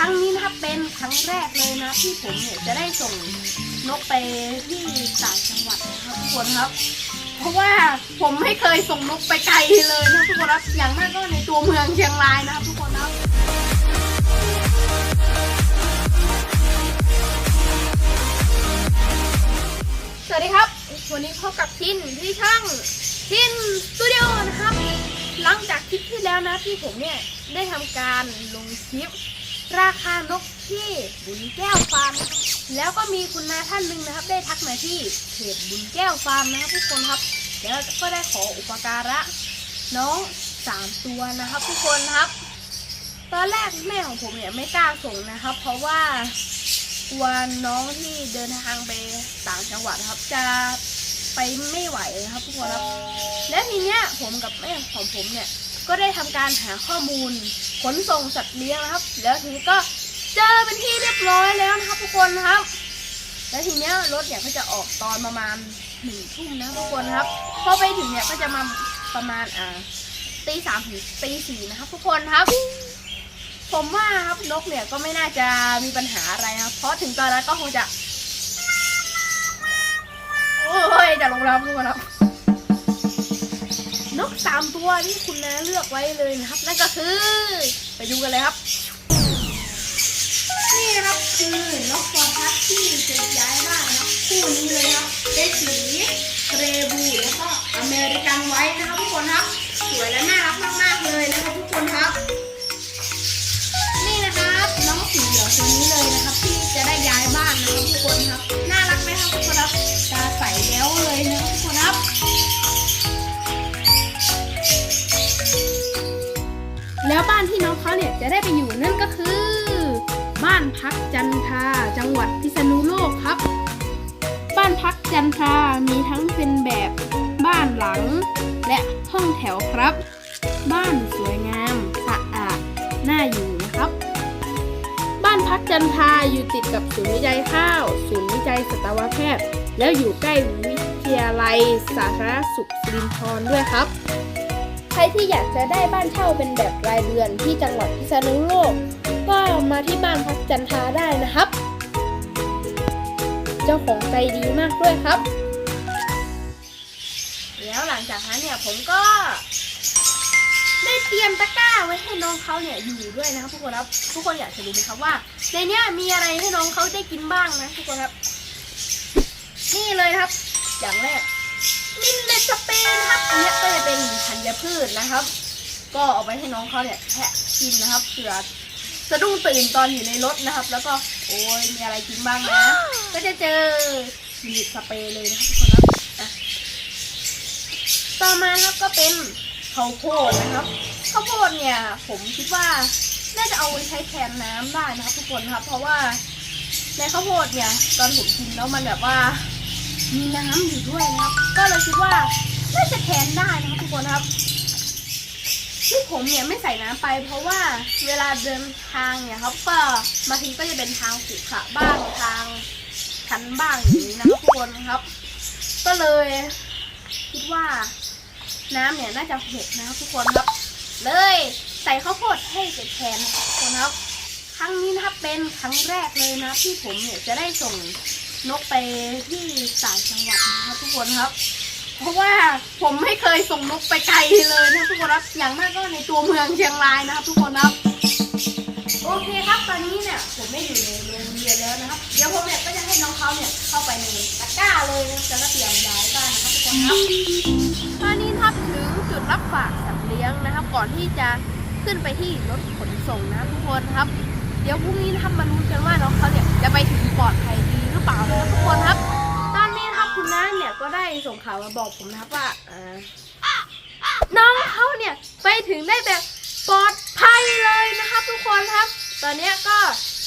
รั้งนี้นะครับเป็นครั้งแรกเลยนะที่ผมเนี่ยจะได้ส่งนกไปที่ต่างจังหวัดนะครับทุกคนครับ เพราะว่าผมไม่เคยส่งนกไปไกลเลยนะทุกคนครับอย่างมากก็ในตัวเมืองเชียงรายนะครับทุกคนครับสวัสดีครับ วันนี้พบกับทินที่ช่างทินสตูดิโอนะครับ หลังจากคลิปที่แล้วนะที่ผมเนี่ยได้ทำการลงคลิป ราคานกที่บุญแก้วฟาร์มแล้วก็มีคุณนาท่านหนึ่งนะครับ ได้ทักมาที่เพจบุญแก้วฟาร์มนะครับทุกคนครับแล้วก็ได้ขออุปการะน้องสามตัวนะครับทุกคนครับ ตอนแรกแม่ของผมเนี่ยไม่กล้าส่งนะครับ เพราะว่ากลัวน้องที่เดินทางไปต่างจังหวัดครับ จะไปไม่ไหวนะครับทุกคนครับ และทีเนี้ยผมกับแม่ของผมเนี่ยก็ได้ทำการหาข้อมูล ขนส่งสัตว์เลี้ยงนะครับ แล้วทีนี้ก็เจอเป็นที่เรียบร้อยแล้วนะครับทุกคนนะครับ แล้วทีเนี้ยรถเนี่ยก็จะออกตอนประมาณหนึ่งทุ่มนะทุกคนครับ พอไปถึงเนี่ยก็จะมาประมาณอ่าตีสามถึงตีสี่นะครับ ทุกคนครับ ผมว่าครับนกเนี่ยก็ไม่น่าจะมีปัญหาอะไรนะครับ เพราะถึงตอนนั้นก็คงจะ โอ้ยจะลงแล้วทุกคนครับ นกสามตัวที่คุณน้าเลือกไว้เลยนะครับ นั่นก็คือ ไปดูกันเลยครับ นี่นะครับคือนกฟอร์พัสที่จะย้ายบ้านนะครับคู่นี้เลยครับเป็นสีเรบูแล้วก็อเมริกันไว้นะครับทุกคนครับ่น้องเขาเนี่ยจะได้ไปอยู่นั่นก็คือ บ้านพักจันทราจังหวัดพิษณุโลกครับ บ้านพักจันทรามีทั้งเป็นแบบบ้านหลัง และห้องแถวครับ บ้านสวยงามสะอาดน่าอยู่นะครับ บ้านพักจันทราอยู่ติดกับศูนย์วิจัยข้าว ศูนย์วิจัยสัตวแพทย์ แล้วอยู่ใกล้วิทยาลัยสาธารณสุขสิรินธรด้วยครับ ใครที่อยากจะได้บ้านเช่าเป็นแบบรายเดือนที่จังหวัดพิษณุโลก ก็มาที่บ้านพักจันทาได้นะครับ เจ้าของใจดีมากด้วยครับ แล้วหลังจากนั้นเนี่ยผมก็ ได้เตรียมตะกร้าไว้ให้น้องเขาเนี่ยอยู่ด้วยนะครับทุกคนครับทุกคนอยากจะรู้ไหมครับว่า ในเนี้ยมีอะไรให้น้องเขาได้กินบ้างนะทุกคนครับ นี่เลยครับ อย่างแรก มินเลตสเปนนะครับอันเนี้ยก็จะเป็นธัญพืชนะครับ ก็เอาไปให้น้องเขาเนี่ยแทะกินนะครับเผื่อสะดุ้งตื่นตอนอยู่ในรถนะครับ แล้วก็โอ้ยมีอะไรกินบ้างนะ ก็จะเจอมินเลตสเปนเลยนะครับทุกคนครับต่อมาครับก็เป็นข้าวโพดนะครับข้าวโพดเนี่ย ผมคิดว่าน่าจะเอาไว้ใช้แทนน้ำได้นะครับทุกคนครับ เพราะว่าในข้าวโพดเนี่ย ตอนผมกินแล้วมันแบบว่า มีน้ำอยู่ด้วยนะครับ ก็เลยคิดว่าน่าจะแทนได้นะครับทุกคนครับที่ผมเนี่ยไม่ใส่น้ำไป เพราะว่าเวลาเดินทางเนี่ยครับก็บางทีก็จะเป็นทางขรุขระบ้างทางชันบ้างอย่างนี้นะครับทุกคนครับ ก็เลยคิดว่าน้ำเนี่ยน่าจะหกนะครับทุกคนครับ เลยใส่ข้าวโพดให้เป็นแทนนะครับทุกคนครับ ครั้งนี้นะครับเป็นครั้งแรกเลยนะที่ผมเนี่ยจะได้ส่ง นกไปที่ต่างจังหวัดนะครับทุกคนครับ เพราะว่าผมไม่เคยส่งนกไปไกลเลยนะทุกคนครับ อย่างมากก็ในตัวเมืองเชียงรายนะครับ ทุกคนครับ โอเคครับตอนนี้เนี่ยผมไม่อยู่ในโรงเรียนแล้วนะครับ เดี๋ยวผมเนี่ยก็จะให้น้องเขาเนี่ยเข้าไปในตะกร้าเลยนะจะเตรียมย้ายบ้านนะครับทุกคนครับตอนนี้ครับถึงจุดรับฝากสัตว์เลี้ยงนะครับ ก่อนที่จะขึ้นไปที่รถขนส่งนะทุกคนครับ เดี๋ยวพรุ่งนี้นะครับมาลุ้นกันว่าน้องเขา ข่าวมาบอกผมนะครับว่าน้องเขาเนี่ยไปถึงได้แบบปลอดภัยเลยนะครับทุกคนครับ ตอนนี้ก็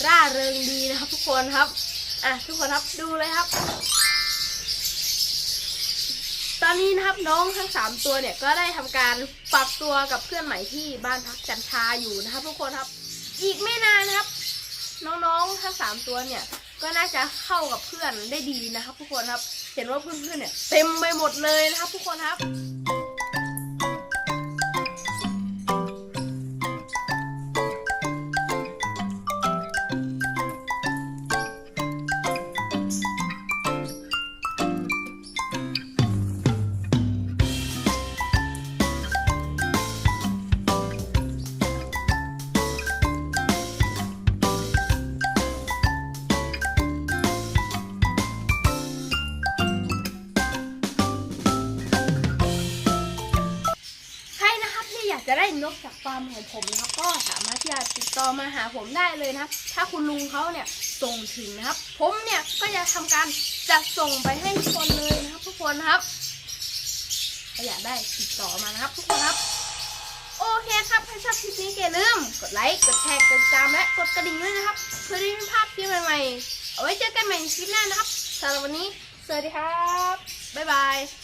ร่าเริงดีนะครับทุกคนครับอะทุกคนครับดูเลยครับ ตอนนี้นะครับน้องทั้งสามตัวเนี่ยก็ได้ทำการปรับตัวกับเพื่อนใหม่ที่บ้านพักจันทาอยู่นะครับ ทุกคนครับ อีกไม่นานนะครับ น้องๆทั้งสามตัวเนี่ย ก็น่าจะเข้ากับเพื่อนได้ดีนะครับ ทุกคนครับ เห็นว่าเพื่อนๆเนี่ยเต็มไปหมดเลยนะครับ ทุกคนครับำของผมนะครับ ก็สามารถที่จะติดต่อมาหาผมได้เลยนะครับ ถ้าคุณลุงเขาเนี่ยส่งถึงนะครับ ผมเนี่ยก็จะทำการจัดส่งไปให้ทุกคนเลยนะครับ ทุกคนนะครับถ้าอยากได้ติดต่อมานะครับ ทุกคนครับ โอเคครับถ้าชอบคลิปนี้อย่าลืมกดไลค์กดแชร์กดติดตามและกดกระดิ่งด้วยนะครับ เพื่อที่ไม่พลาดคลิปใหม่ๆเอาไว้เจอกันใหม่ในคลิปหน้านะครับสำหรับวันนี้สวัสดีครับบ๊ายบาย